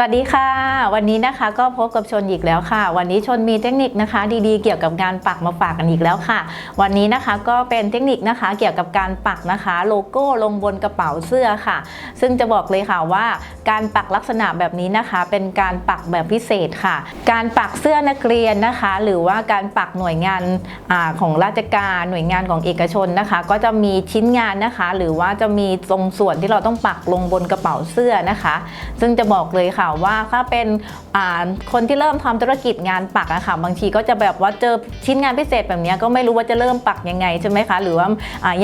สวัสดีค่ะ วันนี้นะคะก็พบกับชนอีกแล้วค่ะ วันนี้ชนมีเทคนิคนะคะ ดีๆเกี่ยวกับการปักมาฝากกันอีกแล้วค่ะ วันนี้นะคะก็เป็นเทคนิคนะคะเกี่ยวกับการปักนะคะ โลโก้ลงบนกระเป๋าเสื้อค่ะ ซึ่งจะบอกเลยค่ะว่า การปักลักษณะแบบนี้นะคะ เป็นการปักแบบพิเศษค่ะ การปักเสื้อนักเรียนนะคะ หรือว่าการปักหน่วยงานอของราชการหน่วยงานของเอกชนนะคะ ก็จะมีชิ้นงานนะคะ หรือว่าจะมีตรงส่วนที่เราต้องปักลงบนกระเป๋าเสื้อนะคะ ซึ่งจะบอกเลยค่ะว่าถ้าเป็นอ่าคนที่เริ่มทำธุรกิจงานปักอะค่ะ บางทีก็จะแบบว่าเจอชิ้นงานพิเศษแบบนี้ก็ไม่รู้ว่าจะเริ่มปักยังไงใช่ไหมคะ หรือว่า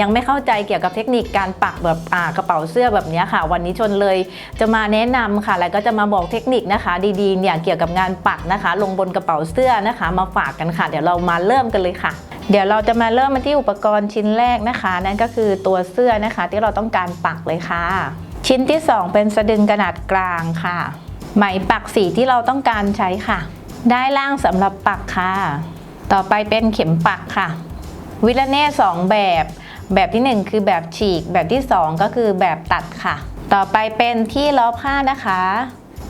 ยังไม่เข้าใจเกี่ยวกับเทคนิคการปักแบบอ่ากระเป๋าเสื้อแบบนี้ค่ะ วันนี้ชนเลยจะมาแนะนำค่ะ แล้วก็จะมาบอกเทคนิคนะคะ ดีๆเนี่ยเกี่ยวกับงานปักนะคะ ลงบนกระเป๋าเสื้อนะคะ มาฝากกันค่ะ เดี๋ยวเรามาเริ่มกันเลยค่ะเดี๋ยวเราจะมาเริ่มมาที่อุปกรณ์ชิ้นแรกนะคะ นั่นก็คือตัวเสื้อนะคะที่เราต้องการปักเลยค่ะ ชิ้นที่สองเป็นสะดึงขนาดกลางค่ะ ไหมปักสีที่เราต้องการใช้ค่ะ ได้ล่างสำหรับปักค่ะ ต่อไปเป็นเข็มปักค่ะ วิลเน่สองแบบ แบบที่หนึ่งคือแบบฉีก แบบที่สองก็คือแบบตัดค่ะ ต่อไปเป็นที่ล้อผ้านะคะ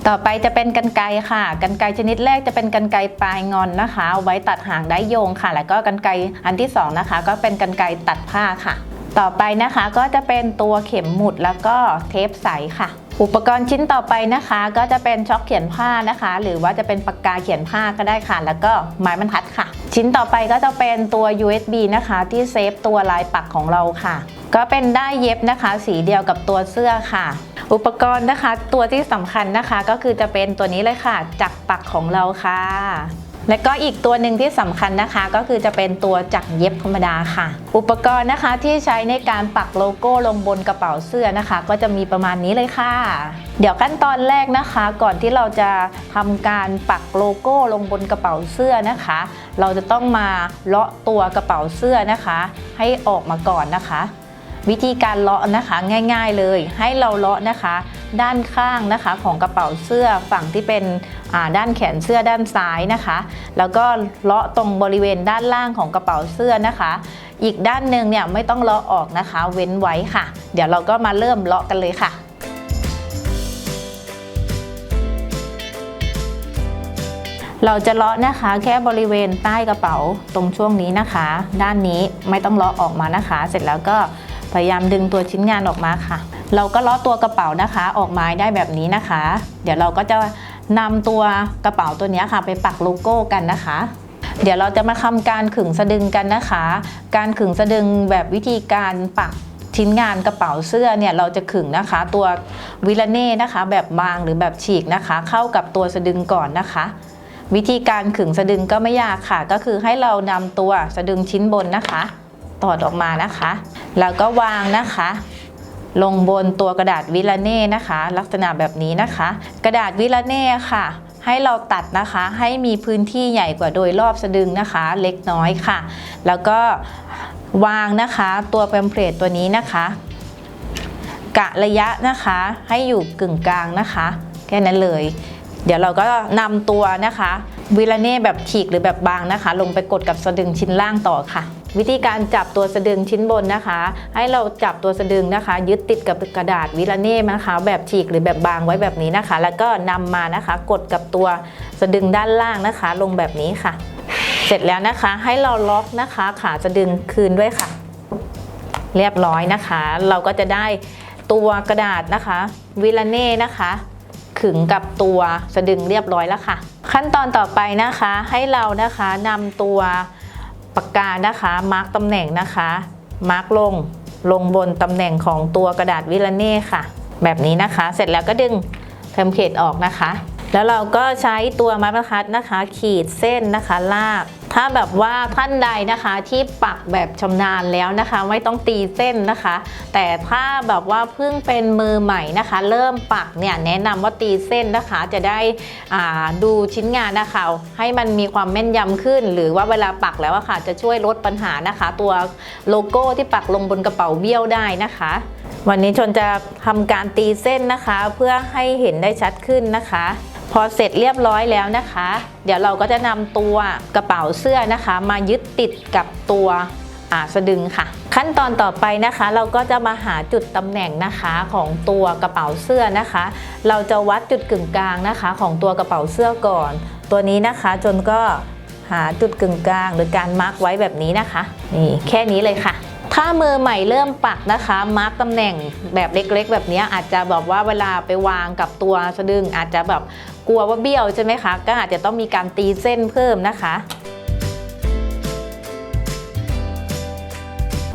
ต่อไปจะเป็นกันไกค่ะกันไกชนิดแรกจะเป็นกันไกปลายงอนนะคะเอาไว้ตัดหางได้โยงค่ะ แล้วก็กันไกอันที่สองนะคะ ก็เป็นกันไกตัดผ้าค่ะ ต่อไปนะคะก็จะเป็นตัวเข็มหมุดแล้วก็เทปใสค่ะ อุปกรณ์ชิ้นต่อไปนะคะ ก็จะเป็นช็อคเขียนผ้านะคะ หรือว่าจะเป็นปากกาเขียนผ้าก็ได้ค่ะ แล้วก็ไม้บรรทัดค่ะ ชิ้นต่อไปก็จะเป็นตัว USB นะคะ ที่เซฟตัวลายปักของเราค่ะ ก็เป็นได้เย็บนะคะ สีเดียวกับตัวเสื้อค่ะอุปกรณ์นะคะตัวที่สำคัญนะคะก็คือจะเป็นตัวนี้เลยค่ะ จักปักของเราค่ะ และก็อีกตัวหนึ่งที่สำคัญนะคะ ก็คือจะเป็นตัวจักรเย็บธรรมดาค่ะ อุปกรณ์นะคะที่ใช้ในการปักโลโก้ลงบนกระเป๋าเสื้อนะคะ ก็จะมีประมาณนี้เลยค่ะ เดี๋ยวขั้นตอนแรกนะคะ ก่อนที่เราจะทำการปักโลโก้ลงบนกระเป๋าเสื้อนะคะ เราจะต้องมาเลาะตัวกระเป๋าเสื้อนะคะ ให้ออกมาก่อนนะคะ วิธีการเลาะนะคะง่าย ๆเลย ให้เราเลาะนะคะ ด้านข้างนะคะของกระเป๋าเสื้อฝั่งที่เป็นด้านแขนเสื้อด้านซ้ายนะคะ แล้วก็เลาะตรงบริเวณด้านล่างของกระเป๋าเสื้อนะคะ อีกด้านหนึ่งเนี่ยไม่ต้องเลาะออกนะคะ เว้นไว้ค่ะ เดี๋ยวเราก็มาเริ่มเลาะกันเลยค่ะเราจะเลาะนะคะแค่บริเวณใต้กระเป๋าตรงช่วงนี้นะคะ ด้านนี้ไม่ต้องเลาะออกมานะคะ เสร็จแล้วก็ พยายามดึงตัวชิ้นงานออกมาค่ะ เราก็ลาะตัวกระเป๋านะคะ ออกมาได้แบบนี้นะคะ เดี๋ยวเราก็จะนำตัวกระเป๋าตัวนี้ค่ะ ไปปักโลโก้กันนะคะ เดี๋ยวเราจะมาทำการขึงสะดึงกันนะคะ การขึงสะดึงแบบวิธีการปักชิ้นงานกระเป๋าเสื้อเนี่ยเราจะขึงนะคะ ตัววิลเน่นะคะ แบบบางหรือแบบฉีกนะคะ เข้ากับตัวสะดึงก่อนนะคะ วิธีการขึงสะดึงก็ไม่ยากค่ะ ก็คือให้เรานำตัวสะดึงชิ้นบนนะคะถอดออกมานะคะ แล้วก็วางนะคะ ลงบนตัวกระดาษวิลาเน่นะคะ ลักษณะแบบนี้นะคะ กระดาษวิลาเน่ค่ะให้เราตัดนะคะให้มีพื้นที่ใหญ่กว่าโดยรอบสะดึงนะคะ เล็กน้อยค่ะ แล้วก็วางนะคะตัวเปมเพลตตัวนี้นะคะ กะระยะนะคะให้อยู่กึ่งกลางนะคะแค่นั้นเลย เดี๋ยวเราก็นำตัวนะคะวิลาเน่แบบฉีกหรือแบบบางนะคะ ลงไปกดกับสะดึงชิ้นล่างต่อค่ะ วิธีการจับตัวสะดึงชิ้นบนนะคะ ให้เราจับตัวสะดึงนะคะ ยึดติดกับกระดาษวิลเน่นะคะ แบบฉีกหรือแบบบางไว้แบบนี้นะคะ แล้วก็นำมานะคะ กดกับตัวสะดึงด้านล่างนะคะ ลงแบบนี้ค่ะ เสร็จแล้วนะคะให้เราล็อกนะคะ ขาสะดึงคืนด้วยค่ะ เรียบร้อยนะคะ เราก็จะได้ตัวกระดาษนะคะวิลเน่นะคะขึงกับตัวสะดึงเรียบร้อยแล้วค่ะ ขั้นตอนต่อไปนะคะให้เรานะคะนำตัว ปากกานะคะมาร์กตำแหน่งนะคะมาร์กลงลงบนตำแหน่งของตัวกระดาษวิลเน่ค่ะ แบบนี้นะคะ เสร็จแล้วก็ดึงเทมเพลตออกนะคะ แล้วเราก็ใช้ตัวไม้บรรทัดนะคะ ขีดเส้นนะคะลาก ถ้าแบบว่าท่านใดนะคะที่ปักแบบชำนาญแล้วนะคะ ไม่ต้องตีเส้นนะคะ แต่ถ้าแบบว่าเพิ่งเป็นมือใหม่นะคะ เริ่มปักเนี่ยแนะนำว่าตีเส้นนะคะจะได้อ่าดูชิ้นงานนะคะ ให้มันมีความแม่นยำขึ้น หรือว่าเวลาปักแล้วอะค่ะจะช่วยลดปัญหานะคะ ตัวโลโก้ที่ปักลงบนกระเป๋าเบี้ยวได้นะคะ วันนี้ชนจะทำการตีเส้นนะคะ เพื่อให้เห็นได้ชัดขึ้นนะคะ พอเสร็จเรียบร้อยแล้วนะคะ เดี๋ยวเราก็จะนำตัวกระเป๋าเสื้อนะคะ มายึดติดกับตัวอ่าสะดึงค่ะ ขั้นตอนต่อไปนะคะ เราก็จะมาหาจุดตำแหน่งนะคะของตัวกระเป๋าเสื้อนะคะ เราจะวัดจุดกึ่งกลางนะคะ ของตัวกระเป๋าเสื้อก่อน ตัวนี้นะคะจนก็หาจุดกึ่งกลาง หรือการมาร์กไว้แบบนี้นะคะนี่แค่นี้เลยค่ะถ้ามือใหม่เริ่มปักนะคะมาร์กตำแหน่งแบบเล็กๆ แบบนี้อาจจะแบบว่าเวลาไปวางกับตัวสะดึงอาจจะแบบ กลัวว่าเบี้ยวใช่ไหมคะ ก็อาจจะต้องมีการตีเส้นเพิ่มนะคะ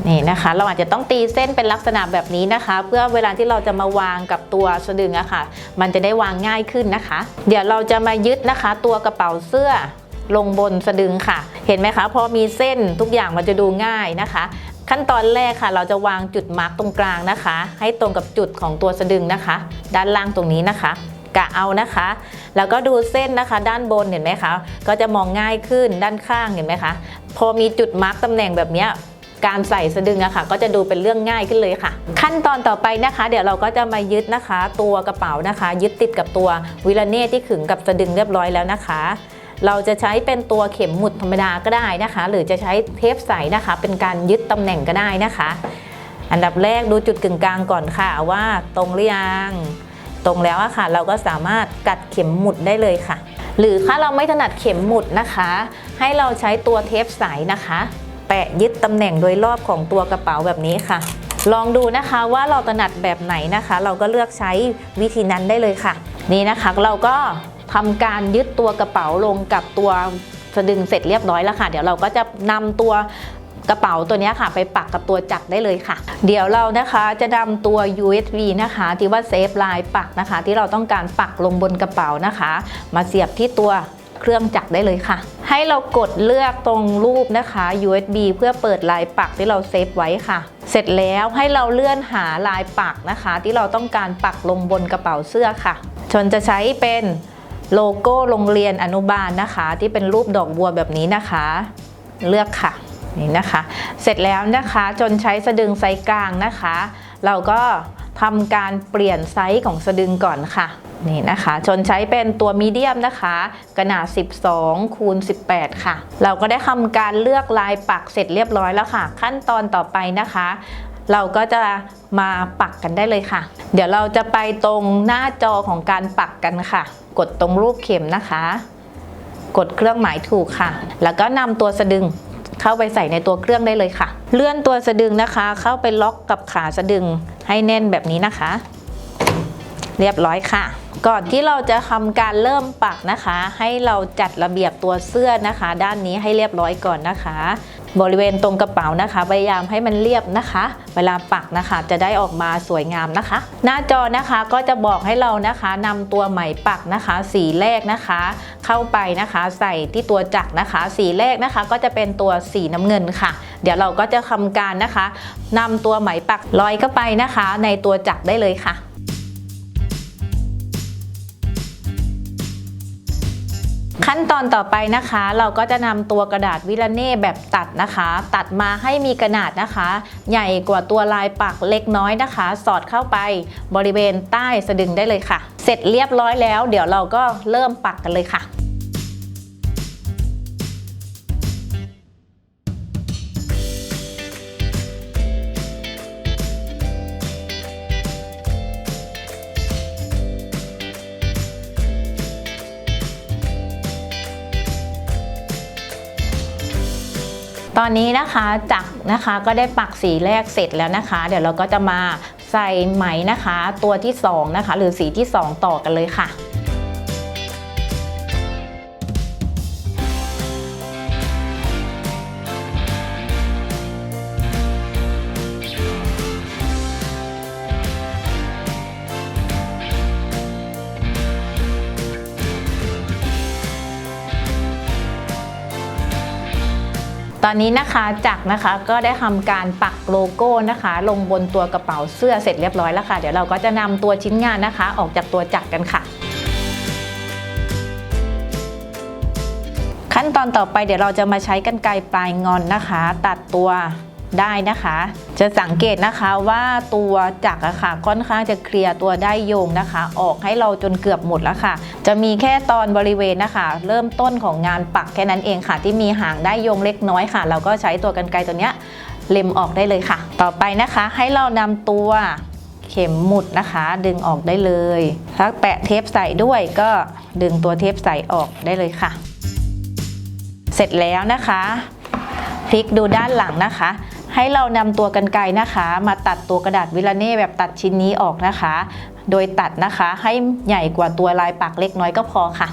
นี่นะคะเราอาจจะต้องตีเส้นเป็นลักษณะแบบนี้นะคะ เพื่อเวลาที่เราจะมาวางกับตัวสะดึงอะค่ะ มันจะได้วางง่ายขึ้นนะคะ เดี๋ยวเราจะมายึดนะคะ ตัวกระเป๋าเสื้อลงบนสะดึงค่ะ เห็นไหมคะพอมีเส้นทุกอย่างมันจะดูง่ายนะคะ ขั้นตอนแรกค่ะ เราจะวางจุดมาร์กตรงกลางนะคะ ให้ตรงกับจุดของตัวสะดึงนะคะ ด้านล่างตรงนี้นะคะ กะเอานะคะ แล้วก็ดูเส้นนะคะ ด้านบนเห็นไหมคะ ก็จะมองง่ายขึ้นด้านข้างเห็นไหมคะ พอมีจุดมาร์กตำแหน่งแบบนี้การใส่สะดึงอะค่ะ ก็จะดูเป็นเรื่องง่ายขึ้นเลยค่ะ ขั้นตอนต่อไปนะคะ เดี๋ยวเราก็จะมายึดนะคะ ตัวกระเป๋านะคะ ยึดติดกับตัววิลเน่ที่ขึงกับสะดึงเรียบร้อยแล้วนะคะ เราจะใช้เป็นตัวเข็มหมุดธรรมดาก็ได้นะคะ หรือจะใช้เทปใสนะคะ เป็นการยึดตำแหน่งก็ได้นะคะ อันดับแรกดูจุดกึ่งกลางก่อนค่ะว่าตรงหรือยัง รงแล้วอะค่ะ เราก็สามารถกัดเข็มหมุดได้เลยค่ะ หรือถ้าเราไม่ถนัดเข็มหมุดนะคะ ให้เราใช้ตัวเทปใสนะคะ แปะยึดตำแหน่งโดยรอบของตัวกระเป๋าแบบนี้ค่ะ ลองดูนะคะว่าเราถนัดแบบไหนนะคะ เราก็เลือกใช้วิธีนั้นได้เลยค่ะ นี่นะคะเราก็ทำการยึดตัวกระเป๋าลงกับตัวสะดึงเสร็จเรียบร้อยแล้วค่ะ เดี๋ยวเราก็จะนำตัว กระเป๋าตัวนี้ค่ะ ไปปักกับตัวจักรได้เลยค่ะ เดี๋ยวเรานะคะจะนำตัว USB นะคะ ที่ว่าเซฟลายปักนะคะ ที่เราต้องการปักลงบนกระเป๋านะคะ มาเสียบที่ตัวเครื่องจักรได้เลยค่ะ ให้เรากดเลือกตรงรูปนะคะ USB เพื่อเปิดลายปักที่เราเซฟไว้ค่ะ เสร็จแล้วให้เราเลื่อนหาลายปักนะคะ ที่เราต้องการปักลงบนกระเป๋าเสื้อค่ะชนจะใช้เป็นโลโก้โรงเรียนอนุบาลนะคะ ที่เป็นรูปดอกบัวแบบนี้นะคะ เลือกค่ะ นี่นะคะ เสร็จแล้วนะคะจนใช้สะดึงไซส์กลางนะคะ เราก็ทำการเปลี่ยนไซส์ของสะดึงก่อนค่ะนี่นะคะชนใช้เป็นตัวมีเดียมนะคะขนาด 12 คูณ 18 ค่ะ เราก็ได้ทำการเลือกลายปักเสร็จเรียบร้อยแล้วค่ะ ขั้นตอนต่อไปนะคะ เราก็จะมาปักกันได้เลยค่ะ เดี๋ยวเราจะไปตรงหน้าจอของการปักกันค่ะ กดตรงรูปเข็มนะคะ กดเครื่องหมายถูกค่ะ แล้วก็นำตัวสะดึง เข้าไปใส่ในตัวเครื่องได้เลยค่ะ เลื่อนตัวสะดึงนะคะ เข้าไปล็อกกับขาสะดึงให้แน่นแบบนี้นะคะ เรียบร้อยค่ะ ก่อนที่เราจะทำการเริ่มปักนะคะ ให้เราจัดระเบียบตัวเสื้อนะคะ ด้านนี้ให้เรียบร้อยก่อนนะคะ บริเวณตรงกระเป๋านะคะพยายามให้มันเรียบนะคะ เวลาปักนะคะจะได้ออกมาสวยงามนะคะ หน้าจอนะคะก็จะบอกให้เรานะคะนำตัวไหมปักนะคะ สีแรกนะคะ เข้าไปนะคะ ใส่ที่ตัวจักรนะคะ สีแรกนะคะ ก็จะเป็นตัวสีน้ำเงินค่ะ เดี๋ยวเราก็จะทำการนะคะนำตัวไหมปักลอยเข้าไปนะคะ ในตัวจักรได้เลยค่ะ ขั้นตอนต่อไปนะคะ เราก็จะนำตัวกระดาษวิลเน่แบบตัดนะคะ ตัดมาให้มีขนาดนะคะ ใหญ่กว่าตัวลายปักเล็กน้อยนะคะ สอดเข้าไปบริเวณใต้สะดึงได้เลยค่ะ เสร็จเรียบร้อยแล้ว เดี๋ยวเราก็เริ่มปักกันเลยค่ะ ตอนนี้นะคะจักนะคะก็ได้ปักสีแรกเสร็จแล้วนะคะ เดี๋ยวเราก็จะมาใส่ไหมนะคะ ตัวที่สองนะคะหรือสีที่สองต่อกันเลยค่ะ ตอนนี้นะคะจักรนะคะก็ได้ทำการปักโลโก้นะคะ ลงบนตัวกระเป๋าเสื้อเสร็จเรียบร้อยแล้วค่ะ เดี๋ยวเราก็จะนำตัวชิ้นงานนะคะ ออกจากตัวจักรกันค่ะ ขั้นตอนต่อไปเดี๋ยวเราจะมาใช้กันไกรปลายงอนนะคะ ตัดตัว ได้นะคะ จะสังเกตนะคะว่าตัวจักระค่ะค่อนข้างจะเคลียร์ตัวได้โยงนะคะ ออกให้เราจนเกือบหมดแล้วค่ะ จะมีแค่ตอนบริเวณนะคะ เริ่มต้นของงานปักแค่นั้นเองค่ะ ที่มีหางได้โยงเล็กน้อยค่ะ เราก็ใช้ตัวกันไกรตัวเนี้ยเล็มออกได้เลยค่ะ ต่อไปนะคะให้เรานำตัวเข็มหมุดนะคะ ดึงออกได้เลยถ้าแปะเทปใส่ด้วยก็ดึงตัวเทปใส่ออกได้เลยค่ะ เสร็จแล้วนะคะ พลิกดูด้านหลังนะคะ ให้เรานำตัวกันไกรนะคะ มาตัดตัวกระดาษวิลาเน่แบบตัดชิ้นนี้ออกนะคะ โดยตัดนะคะให้ใหญ่กว่าตัวลายปักเล็กน้อยก็พอค่ะ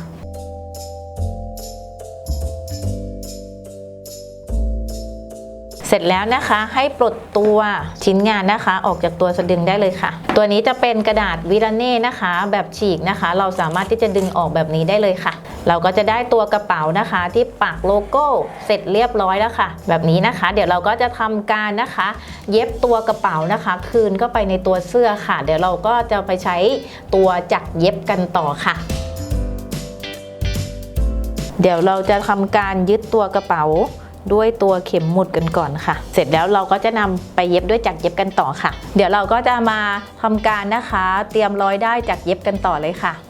เสร็จแล้วนะคะให้ปลดตัวชิ้นงานนะคะ ออกจากตัวสะดึงได้เลยค่ะ ตัวนี้จะเป็นกระดาษวิลาเน่นะคะ แบบฉีกนะคะ เราสามารถที่จะดึงออกแบบนี้ได้เลยค่ะ เราก็จะได้ตัวกระเป๋านะคะ ที่ปักโลโก้เสร็จเรียบร้อยแล้วค่ะ แบบนี้นะคะ เดี๋ยวเราก็จะทำการนะคะ เย็บตัวกระเป๋านะคะ คืนเข้าไปในตัวเสื้อค่ะ เดี๋ยวเราก็จะไปใช้ตัวจักรเย็บกันต่อค่ะเดี๋ยวเราจะทำการยึดตัวกระเป๋าด้วยตัวเข็มหมุดกันก่อนค่ะ เสร็จแล้วเราก็จะนำไปเย็บด้วยจักรเย็บกันต่อค่ะ เดี๋ยวเราก็จะมาทำการนะคะ เตรียมร้อยได้จักรเย็บกันต่อเลยค่ะ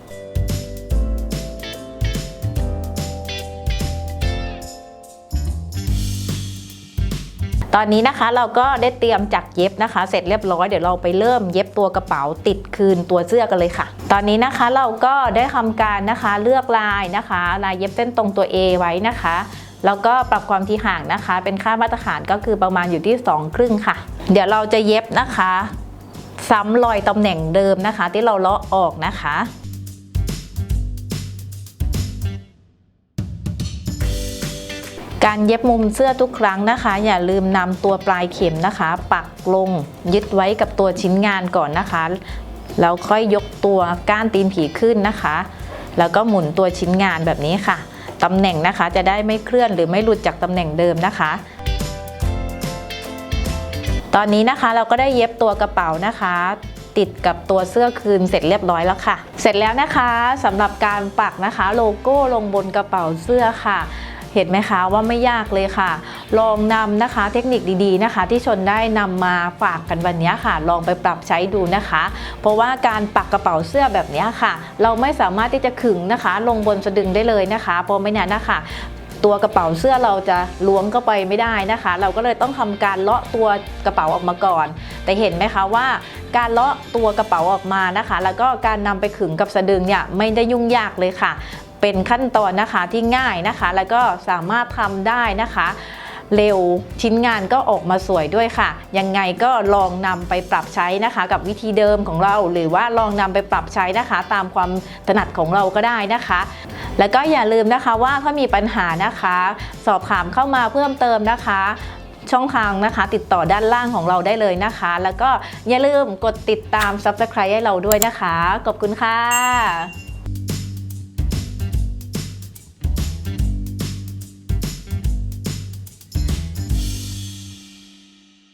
ตอนนี้นะคะเราก็ได้เตรียมจักเย็บนะคะ เสร็จเรียบร้อยเดี๋ยวเราไปเริ่มเย็บตัวกระเป๋าติดคืนตัวเสื้อกันเลยค่ะ ตอนนี้นะคะเราก็ได้ทำการนะคะเลือกลายนะคะ ลายเย็บเส้นตรงตัว A ไว้นะคะแล้วก็ปรับความที่ห่างนะคะ เป็นค่ามาตรฐานก็คือประมาณอยู่ที่2ครึ่งค่ะ เดี๋ยวเราจะเย็บนะคะ ซ้ำรอยตำแหน่งเดิมนะคะ ที่เราเลาะออกนะคะ การเย็บมุมเสื้อทุกครั้งนะคะ อย่าลืมนำตัวปลายเข็มนะคะ ปักลงยึดไว้กับตัวชิ้นงานก่อนนะคะ แล้วค่อยยกตัวก้านตีนผีขึ้นนะคะ แล้วก็หมุนตัวชิ้นงานแบบนี้ค่ะตำแหน่งนะคะจะได้ไม่เคลื่อนหรือไม่หลุดจากตำแหน่งเดิมนะคะ ตอนนี้นะคะเราก็ได้เย็บตัวกระเป๋านะคะ ติดกับตัวเสื้อคืนเสร็จเรียบร้อยแล้วค่ะ เสร็จแล้วนะคะสำหรับการปักนะคะ โลโก้ลงบนกระเป๋าเสื้อค่ะ เห็นไหมคะว่าไม่ยากเลยค่ะ ลองนำนะคะเทคนิคดีๆนะคะ ที่ชนได้นำมาฝากกันวันนี้ค่ะ ลองไปปรับใช้ดูนะคะ เพราะว่าการปักกระเป๋าเสื้อแบบนี้ค่ะ เราไม่สามารถที่จะขึงนะคะ ลงบนสะดึงได้เลยนะคะเพราะไม่นั้นนะคะตัวกระเป๋าเสื้อเราจะล้วงเข้าไปไม่ได้นะคะ เราก็เลยต้องทำการเลาะตัวกระเป๋าออกมาก่อน แต่เห็นไหมคะว่า การเลาะตัวกระเป๋าออกมานะคะ แล้วก็การนำไปขึงกับสะดึงเนี่ยไม่ได้ยุ่งยากเลยค่ะ เป็นขั้นตอนนะคะที่ง่ายนะคะ แล้วก็สามารถทำได้นะคะ เร็วชิ้นงานก็ออกมาสวยด้วยค่ะ ยังไงก็ลองนำไปปรับใช้นะคะ กับวิธีเดิมของเรา หรือว่าลองนำไปปรับใช้นะคะ ตามความถนัดของเราก็ได้นะคะแล้วก็อย่าลืมนะคะว่าถ้ามีปัญหานะคะ สอบถามเข้ามาเพิ่มเติมนะคะ ช่องทางนะคะ ติดต่อด้านล่างของเราได้เลยนะคะ แล้วก็อย่าลืมกดติดตาม Subscribe ให้เราด้วยนะคะ ขอบคุณค่ะ